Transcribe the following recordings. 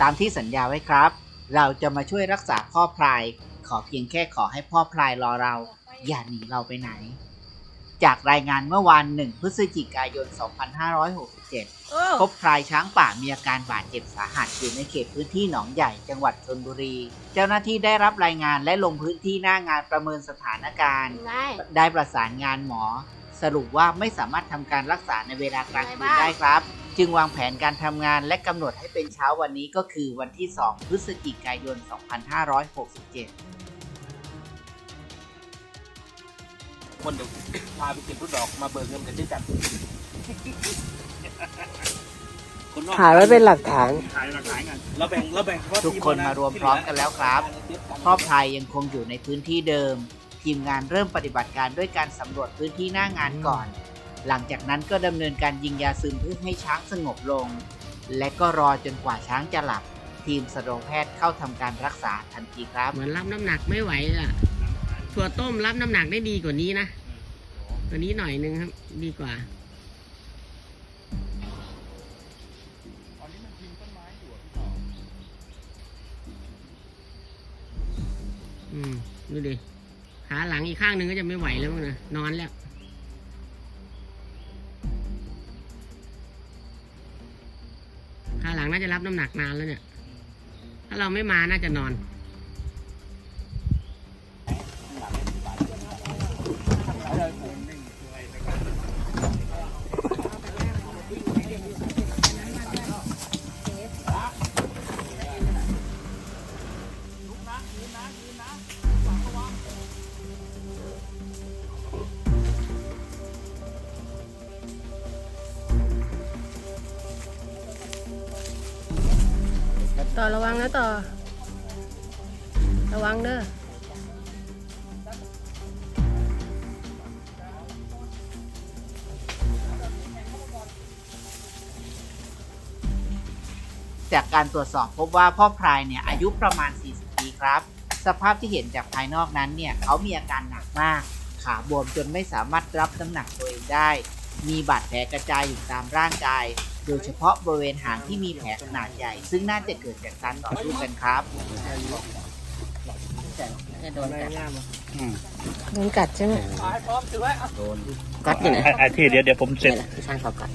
ตามที่สัญญาไว้ครับ เราจะมาช่วยรักษาพ่อพลาย ขอเพียงแค่ขอให้พ่อพลายรอเรา อย่าหนีเราไปไหน จากรายงานเมื่อวัน1พฤศจิกายน 2567 พบพลายช้างป่ามีอาการบาดเจ็บสาหัสอยู่ในเขตพื้นที่หนองใหญ่จังหวัดชนบุรี เจ้าหน้าที่ได้รับรายงานและลงพื้นที่หน้างานประเมินสถานการณ์ ได้ได้ประสานงานหมอ สรุปว่าไม่สามารถทำการรักษาในเวลากลางคืนได้ครับ จึงวางแผนการทำงานและกำหนดให้เป็นเช้าวันนี้ก็คือวันที่ 2 พฤศจิกายน 2567 คนเดี๋ยวพาไปเก็บรุดดอกมาเบิกเงินกันด้วยกันคนนอกถ่ายไว้เป็นหลักฐาน ถ่ายหลักฐานกันเราแบ่งเราแบ่งเฉพาะทุกคนมารวมพร้อมกันแล้วครับพ่อพลายยังคงอยู่ในพื้นที่เดิม ทีมงานเริ่มปฏิบัติการด้วยการสำรวจพื้นที่หน้างานก่อน หลังจากนั้นก็ดำเนินการยิงยาซึมเพื่อให้ช้างสงบลง และก็รอจนกว่าช้างจะหลับ ทีมสัตวแพทย์เข้าทำการรักษาทันทีครับ เหมือนรับน้ำหนักไม่ไหวอะถั่วต้มรับน้ำหนักได้ดีกว่านี้นะตัวนี้หน่อยนึงครับ ดีกว่าอืมดูดิขาหลังอีกข้างหนึ่งก็จะไม่ไหวแล้วมั้งนะนอนแล้ว ขาหลังน่าจะรับน้ำหนักนานแล้วเนี่ย ถ้าเราไม่มาน่าจะนอน อระวังนะต่อ ระวังเด้อจากการตรวจสอบพบว่าพ่อพลายเนี่ยอายุประมาณ 40 ปีครับ สภาพที่เห็นจากภายนอกนั้นเนี่ยเขามีอาการหนักมาก ขาบวมจนไม่สามารถรับน้ำหนักตัวเองได้ มีบาดแผลกระจายอยู่ตามร่างกาย โดยเฉพาะบริเวณหางที่มีแผลขนาดใหญ่ ซึ่งน่าจะเกิดจากการต่อสู้กันครับจะโดนกัดโดนกัดใช่ไหมโดนกัดอยู่ไหนไอ้ที่เดี๋ยวเดี๋ยวผมเสร็จนี่แหละที่ช่างเขากัด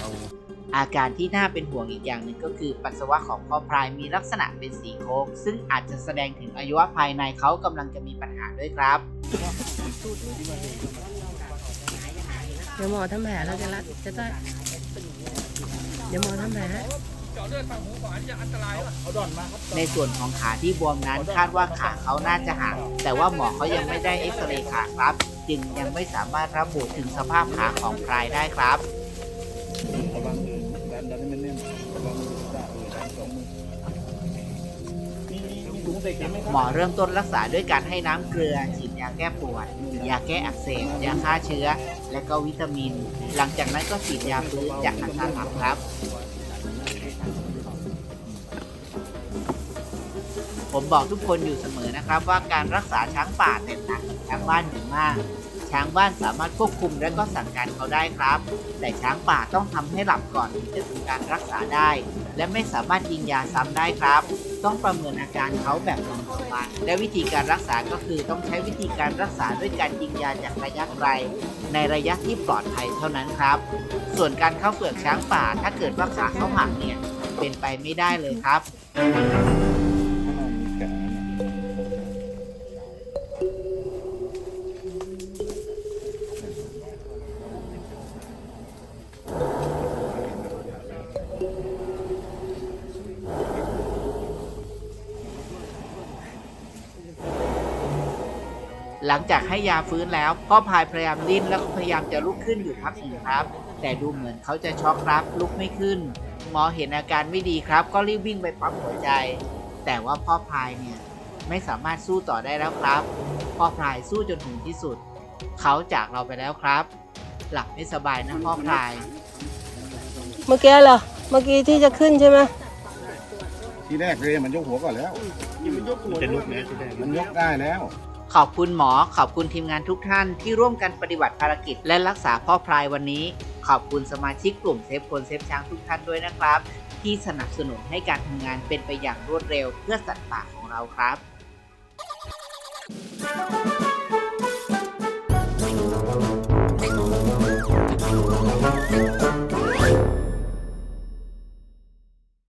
อา การที่น่าเป็นห่วงอีกอย่างหนึ่งก็คือปัสสาวะของพ่อพลายมีลักษณะเป็นสีโค้งซึ่งอาจจะแสดงถึงอายุวะภายในเขากำลังจะมีปัญหาด้วยครับเดี๋ยวหมอทำแผลเราจะรัดจะได้เดี๋ยวหมอทำแผลให้ในส่วนของขาที่บวมนั้นคาดว่าขาเขาน่าจะหักแต่ว่าหมอเขายังไม่ได้เอ็กซเรย์ขาครับ จึงยังไม่สามารถระบุถึงสภาพขาของพลายได้ครับ หมอเริ่มต้นรักษาด้วยการให้น้ำเกลือฉีดยาแก้ปวด ยาแก้อักเสบ ยาฆ่าเชื้อ และก็วิตามิน หลังจากนั้นก็ฉีดยาฟื้นจากอาการหลับครับ ผมบอกทุกคนอยู่เสมอนะครับว่าการรักษาช้างป่าแตกต่างกับช้างบ้านอย่างมาก ช้างบ้านสามารถควบคุมและก็สั่งการเขาได้ครับ แต่ช้างป่าต้องทำให้หลับก่อนถึงจะทำการรักษาได้ และไม่สามารถยิงยาซ้ำได้ครับ ต้องประเมินอาการเขาแบบปัจจุบันและวิธีการรักษาก็คือต้องใช้วิธีการรักษาด้วยการยิงยาจากระยะไกล ในระยะที่ปลอดภัยเท่านั้นครับ ส่วนการเข้าเปลือกช้างป่าถ้าเกิดว่าขาเขาหักเนี่ยเป็นไปไม่ได้เลยครับ หลังจากให้ยาฟื้นแล้วพ่อพายพยายามดิ้นแล้วก็พยายามจะลุกขึ้นอยู่พักหนึ่งครับ แต่ดูเหมือนเขาจะช็อกครับลุกไม่ขึ้น หมอเห็นอาการไม่ดีครับ ก็รีบวิ่งไปปั๊มหัวใจ แต่ว่าพ่อพายเนี่ยไม่สามารถสู้ต่อได้แล้วครับ พ่อพายสู้จนถึงที่สุด เขาจากเราไปแล้วครับ หลับไม่สบายนะพ่อพาย เมื่อกี้เหรอ เมื่อกี้ที่จะขึ้นใช่ไหมทีแรกเลยมันยกหัวก่อนแล้ว มันจะลุกนะที่ได้มันยกได้แล้ว ขอบคุณหมอ ขอบคุณทีมงานทุกท่านที่ร่วมกันปฏิบัติภารกิจ และรักษาพ่อพลายวันนี้ ขอบคุณสมาชิกกลุ่มเซฟคนเซฟช้างทุกท่านด้วยนะครับ ที่สนับสนุนให้การทำงานเป็นไปอย่างรวดเร็วเพื่อสัตว์ป่าของเราครับ